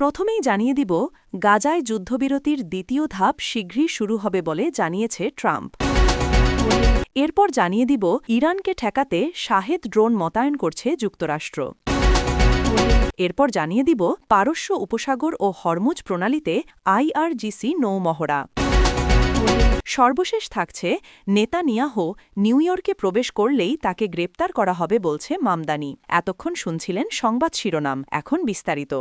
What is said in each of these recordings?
প্রথমেই জানিয়ে দিব, গাজায় যুদ্ধবিরতির দ্বিতীয় ধাপ শীঘ্রই শুরু হবে বলে জানিয়েছে ট্রাম্প। এরপর জানিয়ে দিব, ইরানকে ঠেকাতে শাহেদ ড্রোন মোতায়েন করছে যুক্তরাষ্ট্র। এরপর জানিয়ে দিব, পারস্য উপসাগর ও হরমুজ প্রণালীতে আইআরজিসি নৌমহড়া। সর্বশেষ থাকছে, নেতানিয়াহু নিউ ইয়র্কে প্রবেশ করলেই তাকে গ্রেপ্তার করা হবে বলছে মামদানি। এতক্ষণ শুনছিলেন সংবাদ শিরোনাম, এখন বিস্তারিত।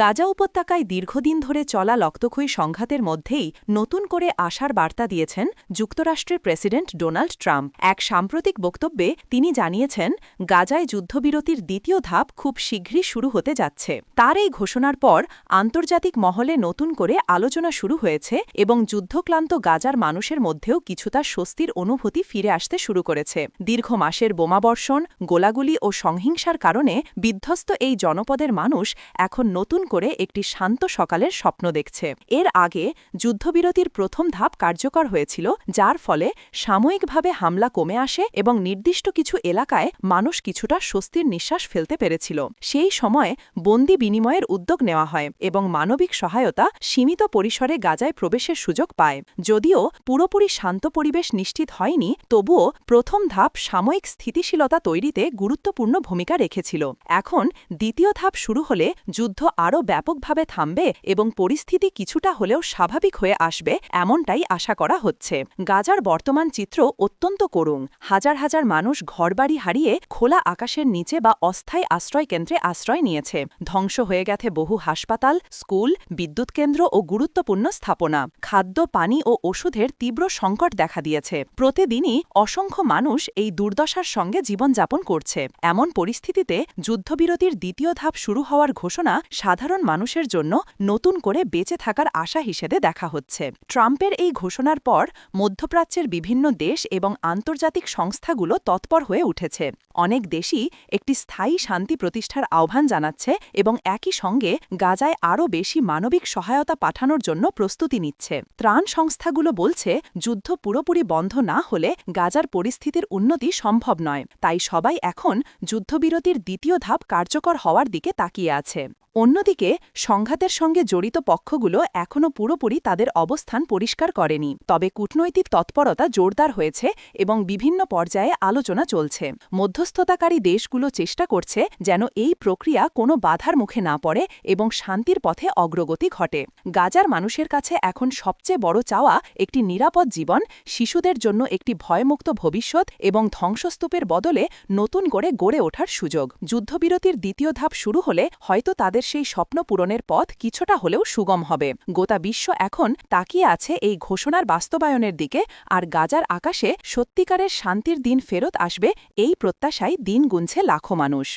গাজা উপত্যকায় দীর্ঘদিন ধরে চলা লক্তক্ষয়ী সংঘাতের মধ্যেই নতুন করে আশার বার্তা দিয়েছেন যুক্তরাষ্ট্রের প্রেসিডেন্ট ডোনাল্ড ট্রাম্প। এক সাম্প্রতিক বক্তব্যে তিনি জানিয়েছেন, গাজায় যুদ্ধবিরতির দ্বিতীয় ধাপ খুব শীঘ্রই শুরু হতে যাচ্ছে। তার এই ঘোষণার পর আন্তর্জাতিক মহলে নতুন করে আলোচনা শুরু হয়েছে এবং যুদ্ধক্লান্ত গাজার মানুষের মধ্যেও কিছুটা স্বস্তির অনুভূতি ফিরে আসতে শুরু করেছে। দীর্ঘ মাসের বোমাবর্ষণ, গোলাগুলি ও সংহিংসার কারণে বিধ্বস্ত এই জনপদের মানুষ এখন নতুন করে একটি শান্ত সকালের স্বপ্ন দেখছে। এর আগে যুদ্ধবিরতির প্রথম ধাপ কার্যকর হয়েছিল, যার ফলে সাময়িকভাবে হামলা কমে আসে এবং নির্দিষ্ট কিছু এলাকায় মানুষ কিছুটা স্বস্তির নিঃশ্বাস ফেলতে পেরেছিল। সেই সময় বন্দি বিনিময়ের উদ্যোগ নেওয়া হয় এবং মানবিক সহায়তা সীমিত পরিসরে গাজায় প্রবেশের সুযোগ পায়। যদিও পুরোপুরি শান্ত পরিবেশ নিশ্চিত হয়নি, তবুও প্রথম ধাপ সাময়িক স্থিতিশীলতা তৈরিতে গুরুত্বপূর্ণ ভূমিকা রেখেছিল। এখন দ্বিতীয় ধাপ শুরু হলে যুদ্ধ আরও ব্যাপকভাবে থামবে এবং পরিস্থিতি কিছুটা হলেও স্বাভাবিক হয়ে আসবে, এমনটাই আশা করা হচ্ছে। গাজার বর্তমান চিত্র অত্যন্ত করুণ। হাজার হাজার মানুষ ঘরবাড়ি হারিয়ে খোলা আকাশের নিচে বা অস্থায়ী আশ্রয়কেন্দ্রে আশ্রয় নিয়েছে। ধ্বংস হয়ে গেছে বহু হাসপাতাল, স্কুল, বিদ্যুৎ কেন্দ্র ও গুরুত্বপূর্ণ স্থাপনা। খাদ্য, পানি ও ওষুধের তীব্র সংকট দেখা দিয়েছে। প্রতিদিনই অসংখ্য মানুষ এই দুর্দশার সঙ্গে জীবনযাপন করছে। এমন পরিস্থিতিতে যুদ্ধবিরতির দ্বিতীয় ধাপ শুরু হওয়ার ঘোষণা সাধারণ মানুষের জন্য নতুন করে বেঁচে থাকার আশা হিসেবে দেখা হচ্ছে। ট্রাম্পের এই ঘোষণার পর মধ্যপ্রাচ্যের বিভিন্ন দেশ এবং আন্তর্জাতিক সংস্থাগুলো তৎপর হয়ে উঠেছে। অনেক দেশই একটি স্থায়ী শান্তি প্রতিষ্ঠার আহ্বান জানাচ্ছে এবং একই সঙ্গে গাজায় আরও বেশি মানবিক সহায়তা পাঠানোর জন্য প্রস্তুতি নিচ্ছে। ত্রাণ সংস্থাগুলো বলছে, যুদ্ধ পুরোপুরি বন্ধ না হলে গাজার পরিস্থিতির উন্নতি সম্ভব নয়। তাই সবাই এখন যুদ্ধবিরতির দ্বিতীয় ধাপ কার্যকর হওয়ার দিকে তাকিয়ে আছে। অন্যদিকে, সংঘাতের সঙ্গে জড়িত পক্ষগুলো এখনও পুরোপুরি তাদের অবস্থান পরিষ্কার করেনি। তবে কূটনৈতিক তৎপরতা জোরদার হয়েছে এবং বিভিন্ন পর্যায়ে আলোচনা চলছে। মধ্যস্থতাকারী দেশগুলো চেষ্টা করছে যেন এই প্রক্রিয়া কোনো বাধার মুখে না পড়ে এবং শান্তির পথে অগ্রগতি ঘটে। গাজার মানুষের কাছে এখন সবচেয়ে বড় চাওয়া একটি নিরাপদ জীবন, শিশুদের জন্য একটি ভয়মুক্ত ভবিষ্যৎ এবং ধ্বংসস্তূপের বদলে নতুন করে গড়ে ওঠার সুযোগ। যুদ্ধবিরতির দ্বিতীয় ধাপ শুরু হলে হয়তো তাদের সেই স্বপ্ন পূরণের পথ কিছুটা হলেও সুগম হবে। গোটা বিশ্ব এখন তাকিয়ে আছে এই ঘোষণার বাস্তবায়নের দিকে আর গাজার আকাশে সত্যিকারের শান্তির দিন ফেরত আসবে এই প্রত্যাশায় দিন গুনছে লাখো মানুষ।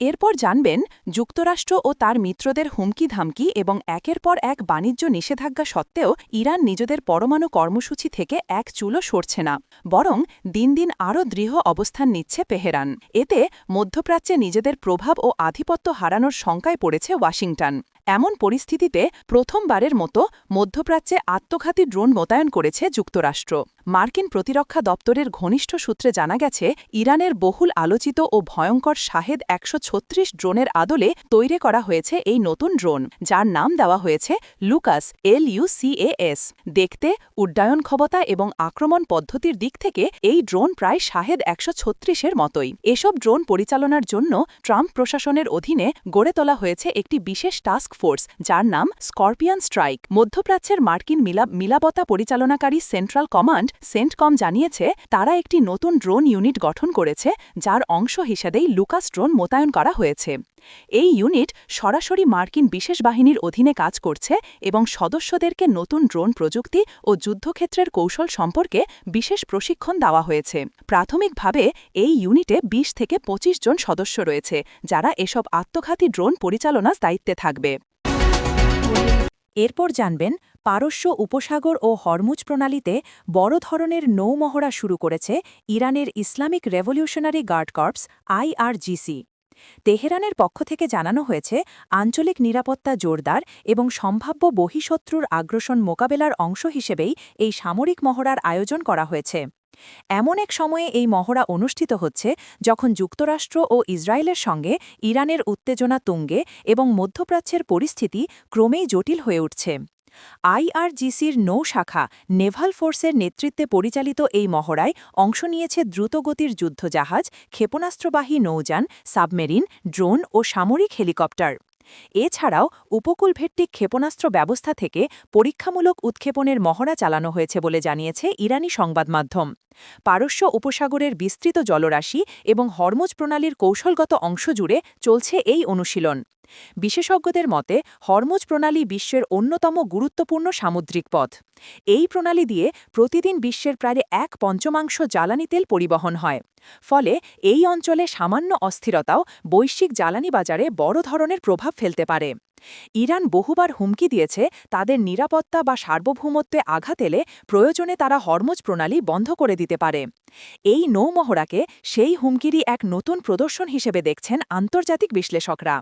এরপর জানবেন যুক্তরাষ্ট্র ও তার মিত্রদের হুমকি ধামকি এবং একের পর এক বাণিজ্য নিষেধাজ্ঞা সত্ত্বেও ইরান নিজেদের পরমাণু কর্মসূচি থেকে এক চুলো সরছে না, বরং দিন দিন আরও দৃঢ় অবস্থান নিচ্ছে পেহেরান এতে মধ্যপ্রাচ্যে নিজেদের প্রভাব ও আধিপত্য হারানোর শঙ্কায় পড়েছে ওয়াশিংটন। এমন পরিস্থিতিতে প্রথমবারের মতো মধ্যপ্রাচ্যে আত্মঘাতী ড্রোন মোতায়েন করেছে যুক্তরাষ্ট্র। মার্কিন প্রতিরক্ষা দপ্তরের ঘনিষ্ঠ সূত্রে জানা গেছে, ইরানের বহুল আলোচিত ও ভয়ঙ্কর শাহেদ একশো ছত্রিশ ড্রোনের আদলে তৈরি করা হয়েছে এই নতুন ড্রোন, যার নাম দেওয়া হয়েছে লুকাস, এল ইউসিএএস দেখতে, উড্ডয়ন ক্ষমতা এবং আক্রমণ পদ্ধতির দিক থেকে এই ড্রোন প্রায় শাহেদ একশো ছত্রিশের মতোই। এসব ড্রোন পরিচালনার জন্য ট্রাম্প প্রশাসনের অধীনে গড়ে তোলা হয়েছে একটি বিশেষ টাস্ক ফোর্স, যার নাম স্করপিয়ান স্ট্রাইক। মধ্যপ্রাচ্যের মার্কিন মিলাবতা পরিচালনাকারী সেন্ট্রাল কমান্ড সেন্টকম জানিয়েছে, তারা একটি নতুন ড্রোন ইউনিট গঠন করেছে, যার অংশ হিসেবেই লুকাস ড্রোন মোতায়েন করা হয়েছে। এই ইউনিট সরাসরি মার্কিন বিশেষ বাহিনীর অধীনে কাজ করছে এবং সদস্যদেরকে নতুন ড্রোন প্রযুক্তি ও যুদ্ধক্ষেত্রের কৌশল সম্পর্কে বিশেষ প্রশিক্ষণ দেওয়া হয়েছে। প্রাথমিকভাবে, এই ইউনিটে ২০ থেকে ২৫ জন সদস্য রয়েছে, যারা এসব আত্মঘাতী ড্রোন পরিচালনার দায়িত্বে থাকবে। এরপর জানবেন, পারস্য উপসাগর ও হরমুজ প্রণালীতে বড় ধরনের নৌমহড়া শুরু করেছে ইরানের Islamic revolutionary guard corps IRGC. তেহরানের পক্ষ থেকে জানানো হয়েছে, আঞ্চলিক নিরাপত্তা জোরদার এবং সম্ভাব্য বহিঃশত্রুর আগ্রাসন মোকাবেলার অংশ হিসেবেই এই সামরিক মহড়ার আয়োজন করা হয়েছে। এমন এক সময়ে এই মহড়া অনুষ্ঠিত হচ্ছে যখন যুক্তরাষ্ট্র ও ইসরায়েলের সঙ্গে ইরানের উত্তেজনা তুঙ্গে এবং মধ্যপ্রাচ্যের পরিস্থিতি ক্রমেই জটিল হয়ে উঠছে। আইআরজিসির নৌ শাখা নেভাল ফোর্সের নেতৃত্বে পরিচালিত এই মহড়ায় অংশ নিয়েছে দ্রুতগতির যুদ্ধজাহাজ, ক্ষেপণাস্ত্রবাহী নৌযান, সাবমেরিন, ড্রোন ও সামরিক হেলিকপ্টার। এছাড়াও উপকূলভিত্তিক ক্ষেপণাস্ত্র ব্যবস্থা থেকে পরীক্ষামূলক উৎক্ষেপণের মহড়া চালানো হয়েছে বলে জানিয়েছে ইরানি সংবাদ মাধ্যম। পারস্য উপসাগরের বিস্তৃত জলরাশি এবং হরমোজ প্রণালীর কৌশলগত অংশ জুড়ে চলছে এই অনুশীলন। বিশেষজ্ঞদের মতে, হরমোজ প্রণালী বিশ্বের অন্যতম গুরুত্বপূর্ণ সামুদ্রিক পথ। এই প্রণালী দিয়ে প্রতিদিন বিশ্বের প্রায় এক পঞ্চমাংশ জ্বালানি তেল পরিবহন হয়। ফলে এই অঞ্চলে সামান্য অস্থিরতাও বৈশ্বিক জ্বালানি বাজারে বড় ধরনের প্রভাব ফেলতে পারে। ইরান বহুবার হুমকি দিয়েছে তাদের নিরাপত্তা বা সার্বভৌমত্বে আঘাত এলে প্রয়োজনে তারা হরমোজ প্রণালী বন্ধ করে দিতে পারে। এই নৌমহড়াকে সেই হুমকিরই এক নতুন প্রদর্শন হিসেবে দেখছেন আন্তর্জাতিক বিশ্লেষকরা।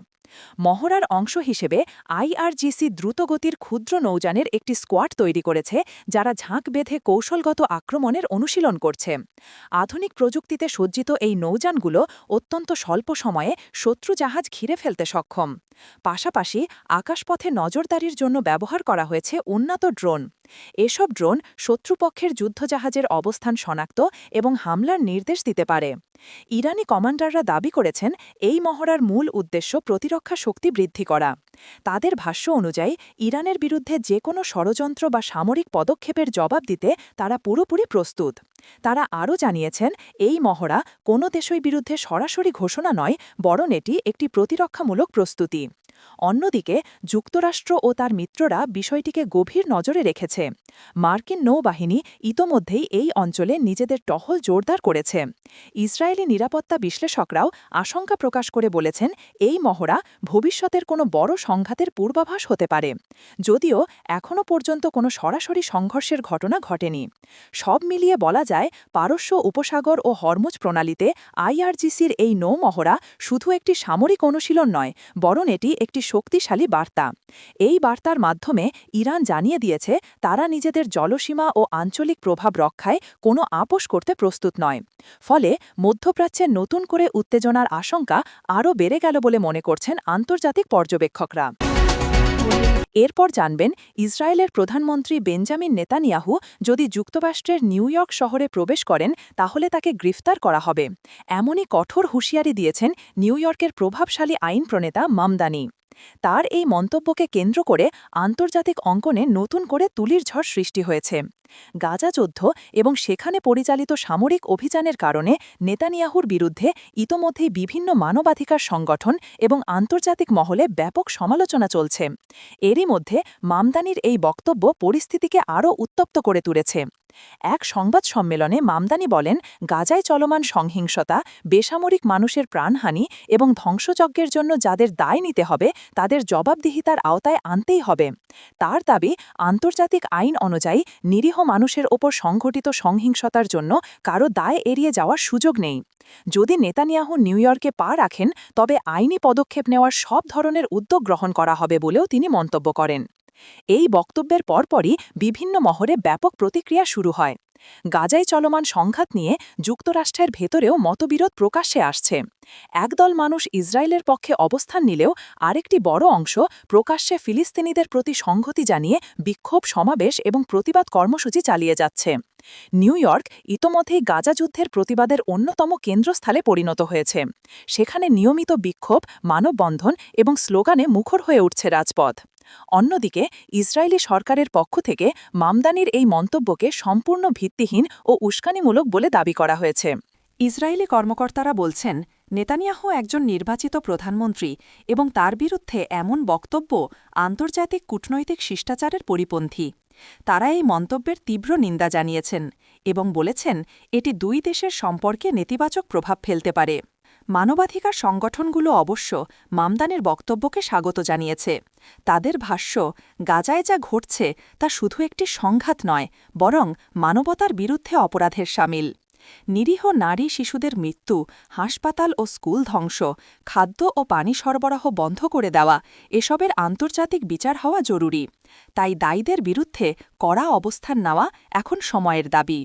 মহড়ার অংশ হিসেবে আইআরজিসি দ্রুতগতির ক্ষুদ্র নৌযানের একটি স্কোয়াড তৈরি করেছে, যারা ঝাঁক বেঁধে কৌশলগত আক্রমণের অনুশীলন করছে। আধুনিক প্রযুক্তিতে সজ্জিত এই নৌযানগুলো অত্যন্ত স্বল্প সময়ে শত্রু জাহাজ ঘিরে ফেলতে সক্ষম। পাশাপাশি আকাশপথে নজরদারির জন্য ব্যবহার করা হয়েছে উন্নত ড্রোন। এসব ড্রোন শত্রুপক্ষের যুদ্ধজাহাজের অবস্থান শনাক্ত এবং হামলার নির্দেশ দিতে পারে। ইরানি কমান্ডাররা দাবি করেছেন, এই মহড়ার মূল উদ্দেশ্য প্রতিরক্ষা শক্তি বৃদ্ধি করা। তাদের ভাষ্য অনুযায়ী, ইরানের বিরুদ্ধে যে কোনো ষড়যন্ত্র বা সামরিক পদক্ষেপের জবাব দিতে তারা পুরোপুরি প্রস্তুত। তারা আরও জানিয়েছেন, এই মহড়া কোনো দেশই বিরুদ্ধে সরাসরি ঘোষণা নয়, বরং এটি একটি প্রতিরক্ষামূলক প্রস্তুতি। অন্যদিকে, যুক্তরাষ্ট্র ও তার মিত্ররা বিষয়টিকে গভীর নজরে রেখেছে। মার্কিন নৌবাহিনী ইতোমধ্যেই এই অঞ্চলে নিজেদের টহল জোরদার করেছে। ইসরায়েলি নিরাপত্তা বিশ্লেষকরাও আশঙ্কা প্রকাশ করে বলেছেন, এই মহড়া ভবিষ্যতের কোনো বড় সংঘাতের পূর্বাভাস হতে পারে। যদিও এখনও পর্যন্ত কোনো সরাসরি সংঘর্ষের ঘটনা ঘটেনি। সব মিলিয়ে বলা যায়, পারস্য উপসাগর ও হরমুজ প্রণালীতে আইআরজিসির এই নৌমহড়া শুধু একটি সামরিক অনুশীলন নয়, বরং এটি একটি শক্তিশালী বার্তা। এই বার্তার মাধ্যমে ইরান জানিয়ে দিয়েছে, তারা নিজেদের জলসীমা ও আঞ্চলিক প্রভাব রক্ষায় কোনো আপোষ করতে প্রস্তুত নয়। ফলে মধ্যপ্রাচ্যের নতুন করে উত্তেজনার আশঙ্কা আরও বেড়ে গেল বলে মনে করছেন আন্তর্জাতিক পর্যবেক্ষকরা। এরপর জানবেন, ইসরায়েলের প্রধানমন্ত্রী বেঞ্জামিন নেতানিয়াহু যদি যুক্তরাষ্ট্রের নিউ ইয়র্ক শহরে প্রবেশ করেন, তাহলে তাকে গ্রেফতার করা হবে। এমনই কঠোর হুঁশিয়ারি দিয়েছেন নিউ ইয়র্কের প্রভাবশালী আইন প্রণেতা মামদানি। তার এই মন্তব্যকে কেন্দ্র করে আন্তর্জাতিক অঙ্কনে নতুন করে তুলির ঝড় সৃষ্টি হয়েছে। গাজা যুদ্ধ এবং সেখানে পরিচালিত সামরিক অভিযানের কারণে নেতানিয়াহুর বিরুদ্ধে ইতোমধ্যেই বিভিন্ন মানবাধিকার সংগঠন এবং আন্তর্জাতিক মহলে ব্যাপক সমালোচনা চলছে। এরই মধ্যে মামদানির এই বক্তব্য পরিস্থিতিকে আরও উত্তপ্ত করে তুলেছে। এক সংবাদ সম্মেলনে মামদানি বলেন, গাজায় চলমান সংহিংসতা, বেসামরিক মানুষের প্রাণহানি এবং ধ্বংসযজ্ঞের জন্য যাদের দায় নিতে হবে, তাদের জবাবদিহিতার আওতায় আনতেই হবে। তার দাবি, আন্তর্জাতিক আইন অনুযায়ী নিরীহ মানুষের ওপর সংঘটিত সংহিংসতার জন্য কারও দায় এড়িয়ে যাওয়ার সুযোগ নেই। যদি নেতানিয়াহু নিউ ইয়র্কে পা রাখেন, তবে আইনি পদক্ষেপ নেওয়ার সব ধরনের উদ্যোগ গ্রহণ করা হবে বলেও তিনি মন্তব্য করেন। এই বক্তব্যের পরপরই বিভিন্ন মহরে ব্যাপক প্রতিক্রিয়া শুরু হয়। গাজায় চলমান সংঘাত নিয়ে যুক্তরাষ্ট্রের ভেতরেও মতবিরোধ প্রকাশ্যে আসছে। একদল মানুষ ইসরায়েলের পক্ষে অবস্থান নিলেও আরেকটি বড় অংশ প্রকাশ্যে ফিলিস্তিনিদের প্রতি সংহতি জানিয়ে বিক্ষোভ সমাবেশ এবং প্রতিবাদ কর্মসূচি চালিয়ে যাচ্ছে। নিউ ইয়র্ক ইতোমধ্যেই গাজা যুদ্ধের প্রতিবাদের অন্যতম কেন্দ্রস্থলে পরিণত হয়েছে। সেখানে নিয়মিত বিক্ষোভ, মানববন্ধন এবং স্লোগানে মুখর হয়ে উঠছে রাজপথ। অন্যদিকে, ইসরায়েলি সরকারের পক্ষ থেকে মামদানির এই মন্তব্যকে সম্পূর্ণ ভিত্তিহীন ও উস্কানিমূলক বলে দাবি করা হয়েছে। ইসরায়েলি কর্মকর্তারা বলছেন, নেতানিয়াহু একজন নির্বাচিত প্রধানমন্ত্রী এবং তার বিরুদ্ধে এমন বক্তব্য আন্তর্জাতিক কূটনৈতিক শিষ্টাচারের পরিপন্থী। তারা এই মন্তব্যের তীব্র নিন্দা জানিয়েছেন এবং বলেছেন, এটি দুই দেশের সম্পর্কে নেতিবাচক প্রভাব ফেলতে পারে। মানবাধিকার সংগঠনগুলো অবশ্য মামদানের বক্তব্যকে স্বাগত জানিয়েছে। তাদের ভাষ্য, গাজায় যা ঘটছে তা শুধু একটি সংঘাত নয়, বরং মানবতার বিরুদ্ধে অপরাধের সামিল। নিরীহ নারী শিশুদের মৃত্যু, হাসপাতাল ও স্কুল ধ্বংস, খাদ্য ও পানি সরবরাহ বন্ধ করে দেওয়া, এসবের আন্তর্জাতিক বিচার হওয়া জরুরি। তাই দায়ীদের বিরুদ্ধে কড়া অবস্থান নেওয়া এখন সময়ের দাবি।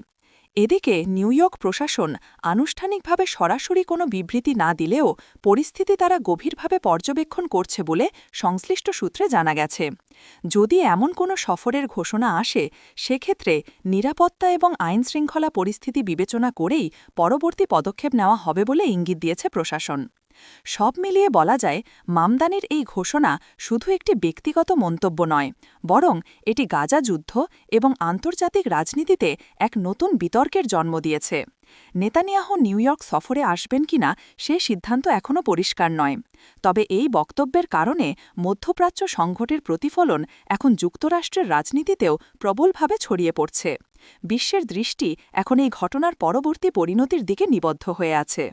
এদিকে নিউ ইয়র্ক প্রশাসন আনুষ্ঠানিকভাবে সরাসরি কোনো বিবৃতি না দিলেও পরিস্থিতি তারা গভীরভাবে পর্যবেক্ষণ করছে বলে সংশ্লিষ্ট সূত্রে জানা গেছে। যদি এমন কোনো সফরের ঘোষণা আসে, সেক্ষেত্রে নিরাপত্তা এবং আইনশৃঙ্খলা পরিস্থিতি বিবেচনা করেই পরবর্তী পদক্ষেপ নেওয়া হবে বলে ইঙ্গিত দিয়েছে প্রশাসন। সব মিলিয়ে বলা যায় মামদানির এই ঘোষণা শুধু একটি ব্যক্তিগত মন্তব্য নয়, বরং এটি গাজা যুদ্ধ এবং আন্তর্জাতিক রাজনীতিতে এক নতুন বিতর্কের জন্ম দিয়েছে। নেতানিয়াহু নিউ ইয়র্ক সফরে আসবেন কিনা সে সিদ্ধান্ত এখনও পরিষ্কার নয়। তবে এই বক্তব্যের কারণে মধ্যপ্রাচ্য সংঘটের প্রতিফলন এখন যুক্তরাষ্ট্রের রাজনীতিতেও প্রবলভাবে ছড়িয়ে পড়ছে। বিশ্বের দৃষ্টি এখন এই ঘটনার পরবর্তী পরিণতির দিকে নিবদ্ধ হয়ে আছে।